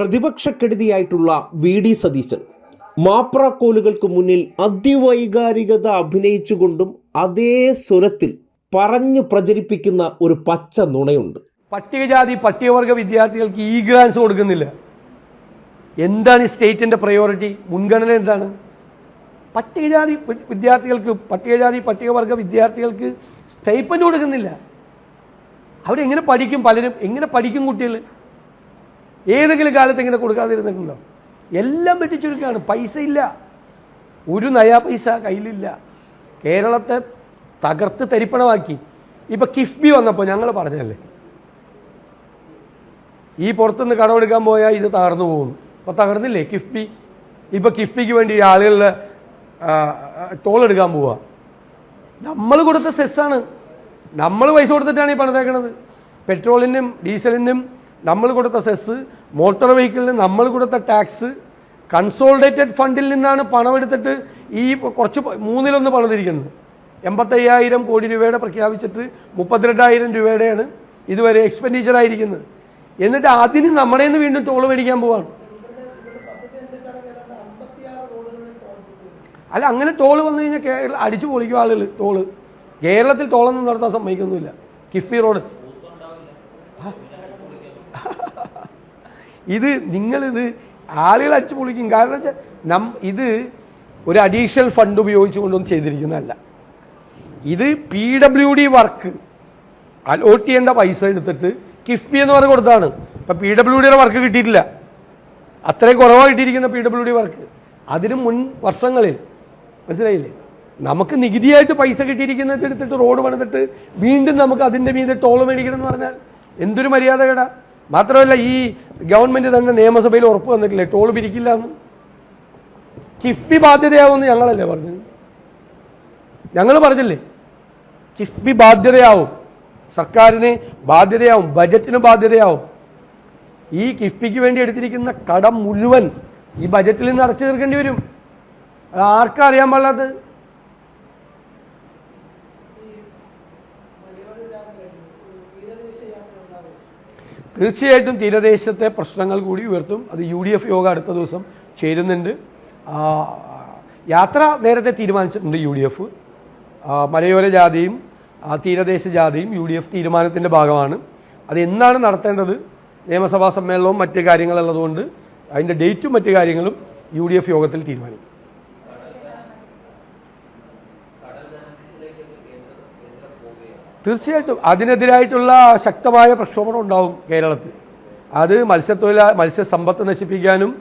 പ്രതിപക്ഷക്കെടുതിയായിട്ടുള്ള V D Satheesan മാപ്രാക്കോലുകൾക്ക് മുന്നിൽ അതിവൈകാരികത അഭിനയിച്ചുകൊണ്ടും അതേ സ്വരത്തിൽ പറഞ്ഞു പ്രചരിപ്പിക്കുന്ന ഒരു പച്ച നുണയുണ്ട്. പട്ടികജാതി പട്ടികവർഗ വിദ്യാർത്ഥികൾക്ക് ഈ ഗ്രാൻസ് കൊടുക്കുന്നില്ല. എന്താണ് സ്റ്റേറ്റിന്റെ പ്രയോറിറ്റി മുൻഗണന എന്താണ്? പട്ടികജാതി വിദ്യാർത്ഥികൾക്ക് പട്ടികജാതി പട്ടികവർഗ വിദ്യാർത്ഥികൾക്ക് സ്റ്റൈപ്പൻ കൊടുക്കുന്നില്ല. അവരെങ്ങനെ പഠിക്കും പലരും? എങ്ങനെ പഠിക്കും കുട്ടികൾ? ഏതെങ്കിലും കാലത്ത് ഇങ്ങനെ കൊടുക്കാതിരുന്നിട്ടുണ്ടോ? എല്ലാം വെട്ടിച്ചുരുക്കാണ്. പൈസ ഇല്ല. ഒരു നയാ പൈസ കയ്യിലില്ല. കേരളത്തെ തകർത്ത് തരിപ്പണമാക്കി. ഇപ്പം കിഫ്ബി വന്നപ്പോൾ ഞങ്ങൾ പറഞ്ഞല്ലേ ഈ പുറത്തുനിന്ന് കടമെടുക്കാൻ പോയാൽ ഇത് തകർന്നു പോകും അപ്പോൾ തകർന്നില്ലേ കിഫ്ബി? ഇപ്പോൾ കിഫ്ബിക്ക് വേണ്ടി ആളുകളിൽ ടോൾ എടുക്കാൻ പോവുക നമ്മൾ കൊടുത്ത സെസ്സാണ്. നമ്മൾ പൈസ കൊടുത്തിട്ടാണ് ഈ പണിതേക്കണത്. പെട്രോളിനും ഡീസലിനും നമ്മൾ കൊടുത്ത സെസ് മോട്ടോർ വെഹിക്കിളിന് നമ്മൾ കൊടുത്ത ടാക്സ് കൺസോൾഡേറ്റഡ് ഫണ്ടിൽ നിന്നാണ് പണം എടുത്തിട്ട് ഈ കുറച്ച് മൂന്നിലൊന്ന് പണം തിരിക്കുന്നത് എൺപത്തയ്യായിരം കോടി രൂപയുടെ പ്രഖ്യാപിച്ചിട്ട് മുപ്പത്തിരണ്ടായിരം രൂപയുടെയാണ് ഇതുവരെ എക്സ്പെൻഡിച്ചർ ആയിരിക്കുന്നത്. എന്നിട്ട് അതിന് നമ്മുടെ നിന്ന് വീണ്ടും ടോൾ മേടിക്കാൻ പോവാണ്. അല്ല അങ്ങനെ ടോൾ വന്നു കഴിഞ്ഞാൽ കേരള അടിച്ചു പൊളിക്കും ആളുകൾ ടോൾ കേരളത്തിൽ ടോളൊന്നും നടത്താൻ സമ്മതിക്കുന്നില്ല കിഫ്ബി റോഡ് ഇത് നിങ്ങളിത് ആളുകൾ അടിച്ചു പൊളിക്കും. കാരണം വെച്ചാൽ നം ഇത് ഒരു അഡീഷണൽ ഫണ്ട് ഉപയോഗിച്ചുകൊണ്ടൊന്നും ചെയ്തിരിക്കുന്നതല്ല. ഇത് P W D work allot ചെയ്യേണ്ട പൈസ എടുത്തിട്ട് കിഫ്ബി എന്ന് പറഞ്ഞ് കൊടുത്താണ് ഇപ്പം പി ഡബ്ല്യു ഡിയുടെ വർക്ക് കിട്ടിയിട്ടില്ല. അത്രയും കുറവാണ് കിട്ടിയിരിക്കുന്ന പി ഡബ്ല്യു ഡി വർക്ക് അതിന് മുൻ വർഷങ്ങളിൽ മനസ്സിലായില്ലേ? നമുക്ക് നികുതിയായിട്ട് പൈസ കിട്ടിയിരിക്കുന്നത് എടുത്തിട്ട് റോഡ് പണിതിട്ട് വീണ്ടും നമുക്ക് അതിന്റെ മീതെ ടോൾ മേടിക്കണം എന്ന് പറഞ്ഞാൽ എന്തൊരു മര്യാദകേടാ? മാത്രമല്ല ഈ ഗവൺമെന്റ് തന്നെ നിയമസഭയിൽ ഉറപ്പ് വന്നിട്ടില്ലേ ടോൾ പിരിക്കില്ല എന്ന് കിഫ്ബി ബാധ്യതയാവുമെന്ന് ഞങ്ങളല്ലേ പറഞ്ഞത്? ഞങ്ങൾ പറഞ്ഞില്ലേ? കിഫ്ബി ബാധ്യതയാവും. സർക്കാരിന് ബാധ്യതയാവും ബജറ്റിന് ബാധ്യതയാവും. ഈ കിഫ്ബിക്ക് വേണ്ടി എടുത്തിരിക്കുന്ന കടം മുഴുവൻ ഈ ബജറ്റിൽ നിന്ന് അടച്ചു തീർക്കേണ്ടി വരും. അത് ആർക്കറിയാൻ പാടില്ലാത്തത്? തീർച്ചയായിട്ടും തീരദേശത്തെ പ്രശ്നങ്ങൾ കൂടി ഉയർത്തും. അത് യു ഡി എഫ് യോഗം അടുത്ത ദിവസം ചേരുന്നുണ്ട്. യാത്ര നേരത്തെ തീരുമാനിച്ചിട്ടുണ്ട് യു ഡി എഫ്. മലയോര ജാതിയും തീരദേശ ജാതിയും യു ഡി എഫ് തീരുമാനത്തിന്റെ ഭാഗമാണ്. അത് എന്നാണ് നടത്തേണ്ടത്? നിയമസഭാ സമ്മേളനവും മറ്റ് കാര്യങ്ങളുള്ളതുകൊണ്ട് അതിന്റെ ഡേറ്റും മറ്റു കാര്യങ്ങളും യു ഡി എഫ് യോഗത്തിൽ തീരുമാനിക്കും. തീർച്ചയായിട്ടും അതിനെതിരായിട്ടുള്ള ശക്തമായ പ്രക്ഷോഭം ഉണ്ടാവും കേരളത്തിൽ. അത് മത്സ്യത്തൊഴിലാ മത്സ്യസമ്പത്ത് നശിപ്പിക്കാനും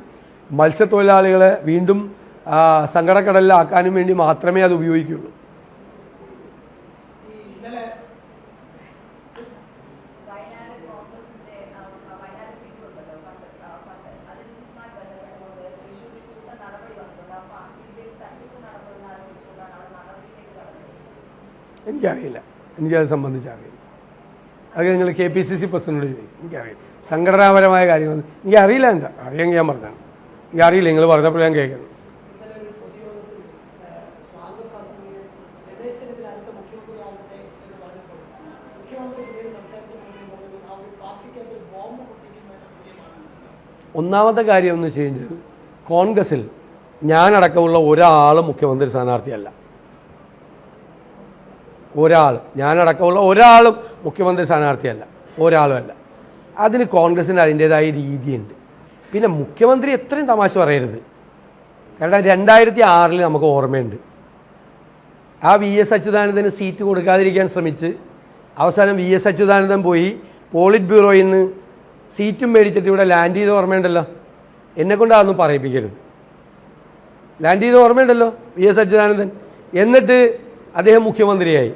മത്സ്യത്തൊഴിലാളികളെ വീണ്ടും സങ്കടക്കടലിലാക്കാനും വേണ്ടി മാത്രമേ അത് ഉപയോഗിക്കുള്ളൂ. എനിക്കറിയില്ല. എനിക്കത് സംബന്ധിച്ച് അറിയില്ല അത് നിങ്ങൾ K P C C president ചോദിക്കും. എനിക്കറിയില്ല. സംഘടനാപരമായ കാര്യങ്ങൾ എനിക്കറിയില്ല എന്താ? അറിയാമെങ്കിൽ ഞാൻ പറഞ്ഞാണ്. എനിക്കറിയില്ല. നിങ്ങൾ പറഞ്ഞപ്പോൾ ഞാൻ കേൾക്കുന്നു. ഒന്നാമത്തെ കാര്യം എന്ന് വെച്ച് കഴിഞ്ഞാൽ കോൺഗ്രസിൽ ഞാനടക്കമുള്ള ഒരാളും മുഖ്യമന്ത്രി സ്ഥാനാർത്ഥിയല്ല. ഒരാൾ ഞാനടക്കമുള്ള ഒരാളും മുഖ്യമന്ത്രി സ്ഥാനാർത്ഥിയല്ല ഒരാളുമല്ല. അതിന് കോൺഗ്രസിന് അതിന്റെതായ രീതിയുണ്ട്. പിന്നെ മുഖ്യമന്ത്രി എത്രയും തമാശ പറയരുത്. കാരണം രണ്ടായിരത്തി ആറിൽ നമുക്ക് ഓർമ്മയുണ്ട്. ആ വി എസ് അച്യുതാനന്ദന് സീറ്റ് കൊടുക്കാതിരിക്കാൻ ശ്രമിച്ച് അവസാനം വി എസ് അച്യുതാനന്ദൻ പോയി പോളിറ്റ് ബ്യൂറോയിൽ നിന്ന് സീറ്റും മേടിച്ചിട്ട് ഇവിടെ ലാൻഡ് ചെയ്ത് ഓർമ്മയുണ്ടല്ലോ? എന്നെ കൊണ്ട് അതൊന്നും പറയിപ്പിക്കരുത്. ലാൻഡ് ചെയ്ത് ഓർമ്മയുണ്ടല്ലോ വി എസ് അച്യുതാനന്ദൻ? എന്നിട്ട് അദ്ദേഹം മുഖ്യമന്ത്രിയായി.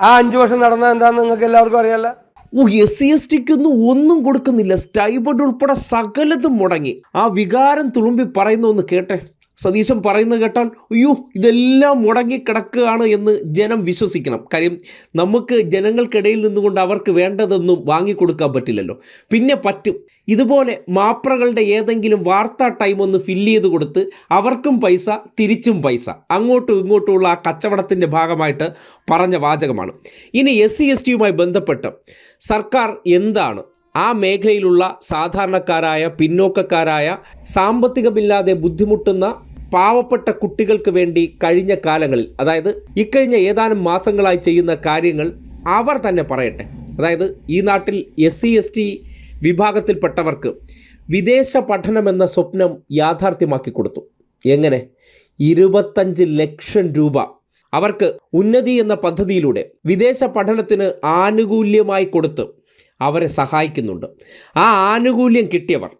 ആ അഞ്ചു വർഷം നടന്ന എന്താണെന്ന് നിങ്ങൾക്ക് എല്ലാവർക്കും അറിയാമല്ലോ ഓ എസ് സി എസ് ടിക്കൊന്നും ഒന്നും കൊടുക്കുന്നില്ല. സ്റ്റൈബഡ് ഉൾപ്പെടെ സകലതും മുടങ്ങി. ആ വികാരം തുളുമ്പി പറയുന്നു ഒന്ന് കേട്ടെ. സതീശൻ പറയുന്നത് കേട്ടാൽ അയ്യോ ഇതെല്ലാം മുടങ്ങിക്കിടക്കുകയാണ് എന്ന് ജനം വിശ്വസിക്കണം. കാര്യം നമുക്ക് ജനങ്ങൾക്കിടയിൽ നിന്നുകൊണ്ട് അവർക്ക് വേണ്ടതൊന്നും വാങ്ങിക്കൊടുക്കാൻ പറ്റില്ലല്ലോ. പിന്നെ പറ്റും. ഇതുപോലെ മാപ്രകളുടെ ഏതെങ്കിലും വാർത്താ ടൈം ഒന്ന് ഫില്ല് ചെയ്ത് കൊടുത്ത് അവർക്കും പൈസ തിരിച്ചും പൈസ. അങ്ങോട്ടും ഇങ്ങോട്ടുമുള്ള ആ കച്ചവടത്തിന്റെ ഭാഗമായിട്ട് പറഞ്ഞ വാചകമാണ്. ഇനി എസ് സി എസ് ടിയുമായി ബന്ധപ്പെട്ട് സർക്കാർ എന്താണ് ആ മേഖലയിലുള്ള സാധാരണക്കാരായ പിന്നോക്കക്കാരായ സാമ്പത്തികമില്ലാതെ ബുദ്ധിമുട്ടുന്ന പാവപ്പെട്ട കുട്ടികൾക്ക് വേണ്ടി കഴിഞ്ഞ കാലങ്ങളിൽ അതായത് ഇക്കഴിഞ്ഞ ഏതാനും മാസങ്ങളായി ചെയ്യുന്ന കാര്യങ്ങൾ അവർ തന്നെ പറയട്ടെ. അതായത് ഈ നാട്ടിൽ എസ് സി എസ് ടി വിഭാഗത്തിൽപ്പെട്ടവർക്ക് വിദേശ പഠനമെന്ന സ്വപ്നം യാഥാർത്ഥ്യമാക്കി കൊടുത്തു. എങ്ങനെ? ഇരുപത്തഞ്ച് ലക്ഷം രൂപ അവർക്ക് ഉന്നതി എന്ന പദ്ധതിയിലൂടെ വിദേശ പഠനത്തിന് ആനുകൂല്യമായി കൊടുത്ത് അവരെ സഹായിക്കുന്നുണ്ട്. ആ ആനുകൂല്യം കിട്ടിയവർ.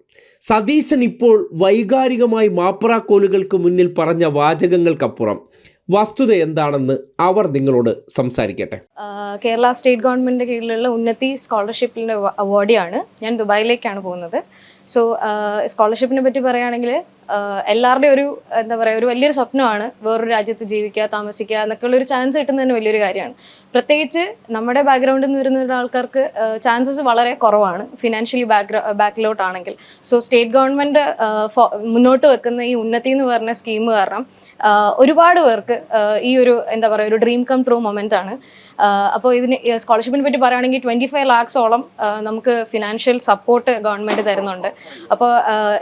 സതീശൻ ഇപ്പോൾ വൈകാരികമായി മാപ്രാക്കോലുകൾക്ക് മുന്നിൽ പറഞ്ഞ വാചകങ്ങൾക്കപ്പുറം വസ്തുത എന്താണെന്ന് അവർ നിങ്ങളോട് സംസാരിക്കട്ടെ. കേരള സ്റ്റേറ്റ് ഗവൺമെന്റിന്റെ കീഴിലുള്ള ഉന്നതി സ്കോളർഷിപ്പിന്റെ അവാർഡിയാണ് ഞാൻ ദുബായിലേക്കാണ് പോകുന്നത്. സോ സ്കോളർഷിപ്പിനെ പറ്റി പറയുകയാണെങ്കിൽ എല്ലാവരുടെയും ഒരു എന്താ പറയുക ഒരു വലിയൊരു സ്വപ്നമാണ് വേറൊരു രാജ്യത്ത് ജീവിക്കുക താമസിക്കുക എന്നൊക്കെ ഒരു ചാൻസ് കിട്ടുന്നത് തന്നെ വലിയൊരു കാര്യമാണ്. പ്രത്യേകിച്ച് നമ്മുടെ ബാക്ക്ഗ്രൗണ്ടിൽ നിന്ന് വരുന്ന ഒരാൾക്കാർക്ക് ചാൻസസ് വളരെ കുറവാണ് ഫിനാൻഷ്യലി ബാക്ക് ബാക്കിലോട്ടാണെങ്കിൽ സോ സ്റ്റേറ്റ് ഗവൺമെന്റ് മുന്നോട്ട് വെക്കുന്ന ഈ ഉന്നതി എന്ന് പറഞ്ഞ സ്കീം കാരണം ഒരുപാട് പേർക്ക് ഈ ഒരു എന്താ പറയുക ഒരു ഡ്രീം കം ട്രൂ മൊമെന്റ് ആണ്. അപ്പോൾ ഇതിന് സ്കോളർഷിപ്പിനെ പറ്റി പറയുകയാണെങ്കിൽ ട്വന്റി ഫൈവ് ലാക്സോളം നമുക്ക് ഫിനാൻഷ്യൽ സപ്പോർട്ട് ഗവൺമെന്റ് തരുന്നുണ്ട്. അപ്പോൾ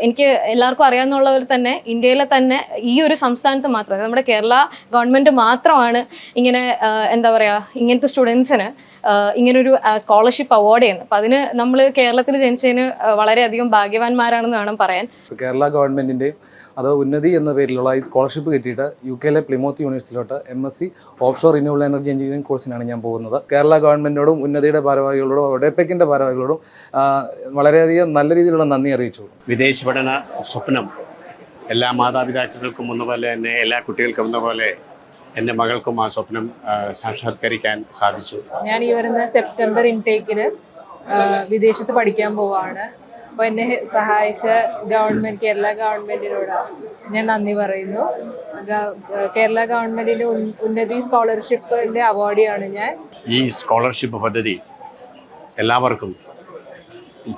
എനിക്ക് എല്ലാവർക്കും അറിയാവുന്ന പോലെ തന്നെ ഇന്ത്യയിലെ തന്നെ ഈ ഒരു സംസ്ഥാനത്ത് മാത്രം നമ്മുടെ കേരള ഗവൺമെന്റ് മാത്രമാണ് ഇങ്ങനെ എന്താ പറയുക ഇങ്ങനത്തെ സ്റ്റുഡൻസിന് ഇങ്ങനൊരു സ്കോളർഷിപ്പ് അവാർഡ് ചെയ്യുന്നത്. അപ്പോൾ അതിന് നമ്മൾ കേരളത്തിൽ ജനിച്ചതിന് വളരെയധികം ഭാഗ്യവാന്മാരാണെന്ന് വേണം പറയാൻ. കേരള ഗവൺമെന്റിന്റെയും അത് ഉന്നതി എന്ന പേരിലുള്ള ഈ സ്കോളർഷിപ്പ് കിട്ടിയിട്ട് യു കെയിലെ Plymouth യൂണിവേഴ്സിറ്റിയിലോട്ട് M S C offshore renewable energy engineering കോഴ്സിനാണ് ഞാൻ പോകുന്നത്. കേരള ഗവൺമെന്റിനോടും ഉന്നതിയുടെ ഭാരവാഹികളോടും ഒഡേപ്പെക്കിന്റെ ഭാരവാഹികളോടും വളരെയധികം നല്ല രീതിയിലുള്ള നന്ദി അറിയിച്ചു വിദേശ പഠന സ്വപ്നം എല്ലാ മാതാപിതാക്കൾക്കും ഒന്നുപോലെ പോലെ തന്നെ എല്ലാ കുട്ടികൾക്കും ഒന്നുപോലെ പോലെ എന്റെ മകൾക്കും ആ സ്വപ്നം സാക്ഷാത്കരിക്കാൻ സാധിച്ചു. ഞാൻ ഈ വരുന്ന സെപ്റ്റംബർ ഇൻടേക്കിന് വിദേശത്ത് പഠിക്കാൻ പോവാണ്. അപ്പോൾ എന്നെ സഹായിച്ച ഗവൺമെന്റ് കേരള ഗവൺമെന്റിനോട് ഞാൻ നന്ദി പറയുന്നു. കേരള ഗവൺമെന്റിന്റെ ഉന്നതി സ്കോളർഷിപ്പിന്റെ അവാർഡിയാണ് ഞാൻ. ഈ സ്കോളർഷിപ്പ് പദ്ധതി എല്ലാവർക്കും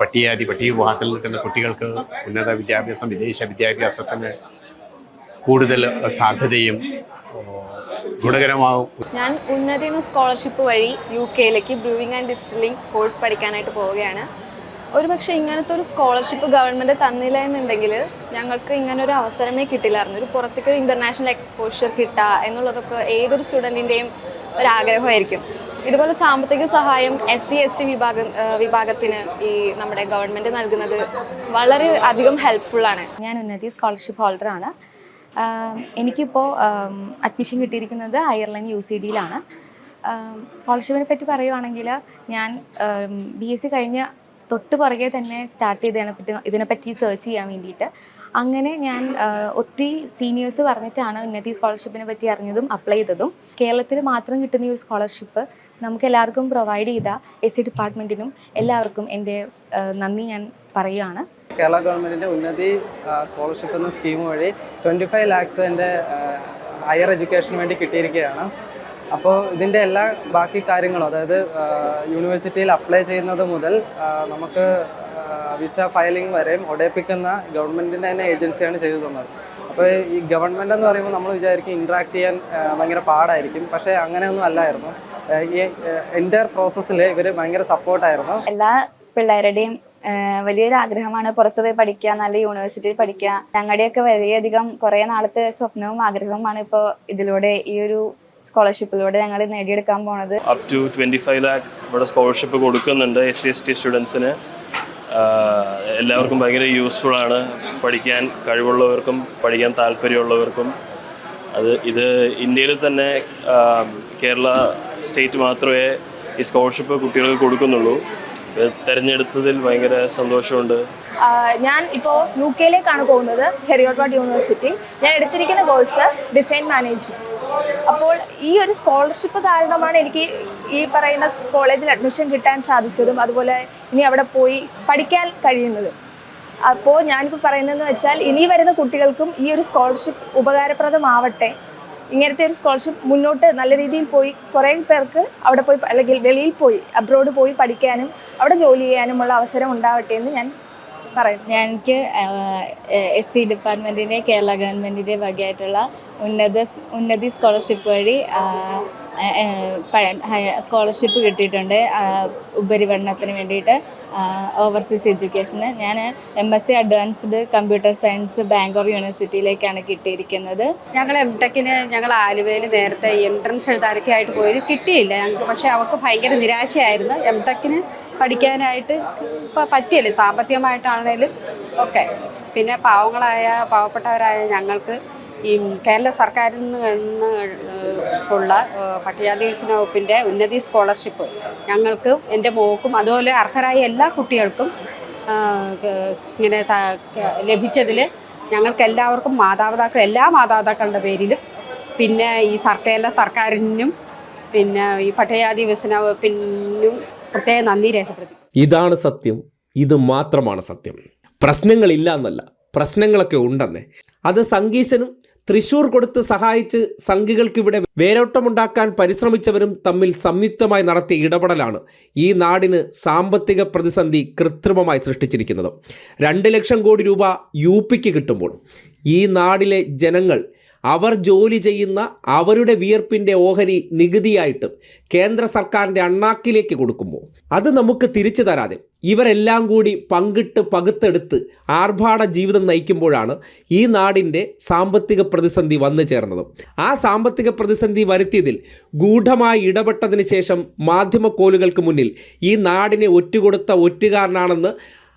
പട്ടികജാതി പട്ടിക വിഭാഗത്തിൽ നിൽക്കുന്ന കുട്ടികൾക്ക് ഉന്നത വിദ്യാഭ്യാസം വിദേശ വിദ്യാഭ്യാസത്തിന് കൂടുതൽ സാധ്യതയും ഗുണകരമാകും ഞാൻ ഉന്നതി സ്കോളർഷിപ്പ് വഴി യു കെയിലേക്ക് ബ്രൂവിംഗ് ആൻഡ് ഡിസ്റ്റിലിംഗ് കോഴ്സ് പഠിക്കാനായിട്ട് പോവുകയാണ്. ഒരുപക്ഷെ ഇങ്ങനത്തെ ഒരു സ്കോളർഷിപ്പ് ഗവൺമെന്റ് തന്നില്ല എന്നുണ്ടെങ്കിൽ ഞങ്ങൾക്ക് ഇങ്ങനെ ഒരു അവസരമേ കിട്ടില്ലായിരുന്നു. ഒരു പുറത്തേക്ക് ഒരു ഇന്റർനാഷണൽ എക്സ്പോഷർ കിട്ടുക എന്നുള്ളതൊക്കെ ഏതൊരു സ്റ്റുഡന്റിന്റെയും ഒരു ആഗ്രഹമായിരിക്കും. ഇതുപോലെ സാമ്പത്തിക സഹായം എസ് സി എസ് ടി വിഭാഗം വിഭാഗത്തിന് ഈ നമ്മുടെ ഗവൺമെന്റ് നൽകുന്നത് വളരെ അധികം ഹെൽപ്ഫുള്ളാണ് ഞാൻ ഉന്നതി സ്കോളർഷിപ്പ് ഹോൾഡറാണ് എനിക്കിപ്പോൾ അഡ്മിഷൻ കിട്ടിയിരിക്കുന്നത് അയർലൻഡ് യു സി ഡിയിലാണ് സ്കോളർഷിപ്പിനെ പറ്റി പറയുവാണെങ്കിൽ ഞാൻ ബി എസ് സി കഴിഞ്ഞ തൊട്ട് പുറകെ തന്നെ സ്റ്റാർട്ട് ചെയ്തതിനെ പറ്റി ഇതിനെപ്പറ്റി സെർച്ച് ചെയ്യാൻ വേണ്ടിയിട്ട്. അങ്ങനെ ഞാൻ ഒത്തിരി സീനിയേഴ്സ് പറഞ്ഞിട്ടാണ് ഉന്നതി സ്കോളർഷിപ്പിനെ പറ്റി അറിഞ്ഞതും അപ്ലൈ ചെയ്തതും. കേരളത്തിൽ മാത്രം കിട്ടുന്ന ഈ ഒരു സ്കോളർഷിപ്പ് നമുക്ക് എല്ലാവർക്കും പ്രൊവൈഡ് ചെയ്ത എസ് സി ഡിപ്പാർട്ട്മെന്റിനും എല്ലാവർക്കും എന്റെ നന്ദി ഞാൻ പറയുകയാണ്. കേരള ഗവൺമെന്റിന്റെ ഉന്നതി സ്കോളർഷിപ്പ് എന്ന സ്കീം വഴി ട്വന്റി ഫൈവ് ലാക്സ് എന്റെ ഹയർ എഡ്യൂക്കേഷന് വേണ്ടി കിട്ടിയിരിക്കുകയാണ്. അപ്പോൾ ഇതിന്റെ എല്ലാ ബാക്കി കാര്യങ്ങളും അതായത് യൂണിവേഴ്സിറ്റിയിൽ അപ്ലൈ ചെയ്യുന്നത് മുതൽ നമുക്ക് വിസ ഫയലിംഗ് വരെയും ഒടേപ്പിക്കുന്ന ഗവൺമെന്റിന്റെ തന്നെ ഏജൻസിയാണ് ചെയ്തു തന്നത്. അപ്പോൾ ഈ ഗവൺമെന്റ് എന്ന് പറയുമ്പോൾ നമ്മൾ വിചാരിക്കും ഇൻട്രാക്ട് ചെയ്യാൻ ഭയങ്കര പാടായിരിക്കും. പക്ഷേ അങ്ങനെയൊന്നും അല്ലായിരുന്നു. ഈ എന്റെ പ്രോസസ്സിൽ ഇവർ ഭയങ്കര സപ്പോർട്ടായിരുന്നു എല്ലാ പിള്ളേരുടെയും വലിയൊരു ആഗ്രഹമാണ് പുറത്തു പോയി പഠിക്കുക നല്ല യൂണിവേഴ്സിറ്റിയിൽ പഠിക്കുക. ഞങ്ങളുടെയൊക്കെ വളരെയധികം കുറേ നാളത്തെ സ്വപ്നവും ആഗ്രഹവുമാണ് ഇപ്പോൾ ഇതിലൂടെ ഈ ഒരു സ്കോളർഷിപ്പിലൂടെ ഞങ്ങൾ നേടിയെടുക്കാൻ പോണത്. Up to twenty five lakh ഇവിടെ സ്കോളർഷിപ്പ് കൊടുക്കുന്നുണ്ട് എസ് സി എസ് ടി സ്റ്റുഡൻസിന് എല്ലാവർക്കും ഭയങ്കര യൂസ്ഫുൾ ആണ്. പഠിക്കാൻ കഴിവുള്ളവർക്കും പഠിക്കാൻ താല്പര്യമുള്ളവർക്കും. അത് ഇത് ഇന്ത്യയിൽ തന്നെ കേരള സ്റ്റേറ്റ് മാത്രമേ ഈ സ്കോളർഷിപ്പ് കുട്ടികൾക്ക് കൊടുക്കുന്നുള്ളൂ. തെരഞ്ഞെടുത്തതിൽ ഭയങ്കര സന്തോഷമുണ്ട്. ഞാൻ ഇപ്പോൾ യു കെയിലേക്കാണ് പോകുന്നത് ഹെറിയോട്ട് യൂണിവേഴ്സിറ്റി ഞാൻ എടുത്തിരിക്കുന്ന കോഴ്സ് ഡിസൈൻ മാനേജ്മെന്റ് അപ്പോൾ ഈ ഒരു സ്കോളർഷിപ്പ് കാരണമാണ് എനിക്ക് ഈ പറയുന്ന കോളേജിൽ അഡ്മിഷൻ കിട്ടാൻ സാധിച്ചതും അതുപോലെ ഇനി അവിടെ പോയി പഠിക്കാൻ കഴിയുന്നതും. അപ്പോൾ ഞാനിപ്പോൾ പറയുന്നതെന്ന് വെച്ചാൽ ഇനി വരുന്ന കുട്ടികൾക്കും ഈ ഒരു സ്കോളർഷിപ്പ് ഉപകാരപ്രദമാവട്ടെ. ഇങ്ങനത്തെ ഒരു സ്കോളർഷിപ്പ് മുന്നോട്ട് നല്ല രീതിയിൽ പോയി കുറേ പേർക്ക് അവിടെ പോയി അല്ലെങ്കിൽ വെളിയിൽ പോയി അബ്രോഡ് പോയി പഠിക്കാനും അവിടെ ജോലി ചെയ്യാനുമുള്ള അവസരം ഉണ്ടാവട്ടെ എന്ന് ഞാൻ പറയുന്നു ഞാൻ എനിക്ക് എസ് സി ഡിപ്പാർട്ട്മെന്റിന്റെ കേരള ഗവൺമെന്റിന്റെ വകയായിട്ടുള്ള ഉന്നത ഉന്നതി സ്കോളർഷിപ്പ് വഴി സ്കോളർഷിപ്പ് കിട്ടിയിട്ടുണ്ട്. ഉപരിപഠനത്തിന് വേണ്ടിയിട്ട് ഓവർസീസ് എഡ്യൂക്കേഷന്. ഞാൻ M S C advanced computer science Bangalore യൂണിവേഴ്സിറ്റിയിലേക്കാണ് കിട്ടിയിരിക്കുന്നത്. ഞങ്ങൾ എം ടെക്കിന് ഞങ്ങൾ ആലുവയിൽ നേരത്തെ എൻട്രൻസ് എഴുതാനൊക്കെ ആയിട്ട് പോയി. കിട്ടിയില്ല ഞങ്ങൾക്ക് പക്ഷേ അവൾക്ക് ഭയങ്കര നിരാശയായിരുന്നു. എം ടെക്കിന് പഠിക്കാനായിട്ട് ഇപ്പം പറ്റിയല്ലേ? സാമ്പത്തികമായിട്ടാണേലും ഒക്കെ. പിന്നെ പാവങ്ങളായ പാവപ്പെട്ടവരായ ഞങ്ങൾക്ക് ഈ കേരള സർക്കാരിൽ നിന്ന് ഉള്ള പട്ടികജാതി വകുപ്പിന്റെ ഉന്നതി സ്കോളർഷിപ്പ് ഞങ്ങൾക്ക് എന്റെ മോക്കും അതുപോലെ അർഹരായ എല്ലാ കുട്ടികൾക്കും ഇങ്ങനെ ലഭിച്ചതിൽ ഞങ്ങൾക്ക് എല്ലാവർക്കും മാതാപിതാക്കൾ എല്ലാ മാതാപിതാക്കളുടെ പേരിലും പിന്നെ ഈ സർ കേരള സർക്കാരിനും പിന്നെ ഈ പട്ടികജാതി വികസന വകുപ്പിനും പ്രത്യേക നന്ദി രേഖപ്പെടുത്തി. ഇതാണ് സത്യം. ഇത് മാത്രമാണ് സത്യം. പ്രശ്നങ്ങളില്ല എന്നല്ല. പ്രശ്നങ്ങളൊക്കെ ഉണ്ടെന്നേ. അത് സംഗീശനും തൃശൂർ കൊടുത്ത് സഹായിച്ച് സംഘികൾക്കിവിടെ വേരോട്ടമുണ്ടാക്കാൻ പരിശ്രമിച്ചവരും തമ്മിൽ സംയുക്തമായി നടത്തിയ ഇടപെടലാണ് ഈ നാടിന് സാമ്പത്തിക പ്രതിസന്ധി കൃത്രിമമായി സൃഷ്ടിച്ചിരിക്കുന്നത്. രണ്ട് ലക്ഷം കോടി രൂപ യു പിക്ക് കിട്ടുമ്പോൾ ഈ നാടിലെ ജനങ്ങൾ അവർ ജോലി ചെയ്യുന്ന അവരുടെ വിയർപ്പിന്റെ ഓഹരി നികുതിയായിട്ട് കേന്ദ്ര സർക്കാരിന്റെ അണ്ണാക്കിലേക്ക് കൊടുക്കുമ്പോൾ അത് നമുക്ക് തിരിച്ചു തരാതെ ഇവരെല്ലാം കൂടി പങ്കിട്ട് പകുത്തെടുത്ത് ആർഭാട ജീവിതം നയിക്കുമ്പോഴാണ് ഈ നാടിന്റെ സാമ്പത്തിക പ്രതിസന്ധി വന്നു ചേർന്നത്. ആ സാമ്പത്തിക പ്രതിസന്ധി വരുത്തിയതിൽ ഗൂഢമായി ഇടപെട്ടതിന് ശേഷം മാധ്യമക്കോലുകൾക്ക് മുന്നിൽ ഈ നാടിനെ ഒറ്റുകൊടുത്ത ഒറ്റുകാരനാണെന്ന്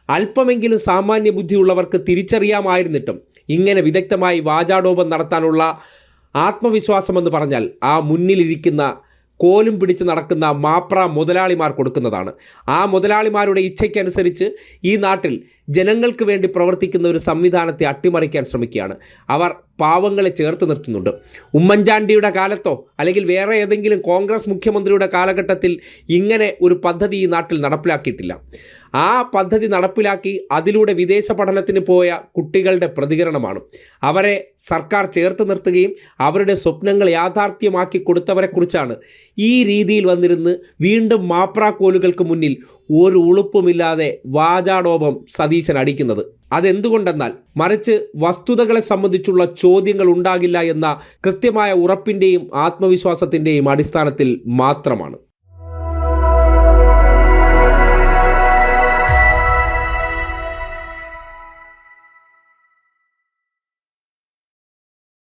അല്പമെങ്കിലും സാമാന്യ ബുദ്ധിയുള്ളവർക്ക് തിരിച്ചറിയാമായിരുന്നിട്ടും ഇങ്ങനെ വിദഗ്ധമായി വാചാടോപം നടത്താനുള്ള ആത്മവിശ്വാസമെന്ന് പറഞ്ഞാൽ ആ മുന്നിലിരിക്കുന്ന കോലും പിടിച്ച് നടക്കുന്ന മാപ്ര മുതലാളിമാർ കൊടുക്കുന്നതാണ്. ആ മുതലാളിമാരുടെ ഇച്ഛയ്ക്കനുസരിച്ച് ഈ നാട്ടിൽ ജനങ്ങൾക്ക് വേണ്ടി പ്രവർത്തിക്കുന്ന ഒരു സംവിധാനത്തെ അട്ടിമറിക്കാൻ ശ്രമിക്കുകയാണ്. അവർ പാവങ്ങളെ ചേർത്ത് നിർത്തുന്നുണ്ട്. ഉമ്മൻചാണ്ടിയുടെ കാലത്തോ അല്ലെങ്കിൽ വേറെ ഏതെങ്കിലും കോൺഗ്രസ് മുഖ്യമന്ത്രിയുടെ കാലഘട്ടത്തിൽ ഇങ്ങനെ ഒരു പദ്ധതി ഈ നാട്ടിൽ നടപ്പിലാക്കിയിട്ടില്ല. ആ പദ്ധതി നടപ്പിലാക്കി അതിലൂടെ വിദേശ പഠനത്തിന് പോയ കുട്ടികളുടെ പ്രതികരണമാണ്. അവരെ സർക്കാർ ചേർത്ത് നിർത്തുകയും അവരുടെ സ്വപ്നങ്ങൾ യാഥാർത്ഥ്യമാക്കി കൊടുത്തവരെക്കുറിച്ചാണ് ഈ രീതിയിൽ വന്നിരുന്ന് വീണ്ടും മാപ്രാക്കോലുകൾക്ക് മുന്നിൽ ഒരു ഉളുപ്പുമില്ലാതെ വാചാടോപം സതീശൻ അടിക്കുന്നത്. അതെന്തുകൊണ്ടെന്നാൽ മറിച്ച് വസ്തുതകളെ സംബന്ധിച്ചുള്ള ചോദ്യങ്ങൾ ഉണ്ടാകില്ല എന്ന കൃത്യമായ ഉറപ്പിന്റെയും ആത്മവിശ്വാസത്തിന്റെയും അടിസ്ഥാനത്തിൽ മാത്രമാണ്.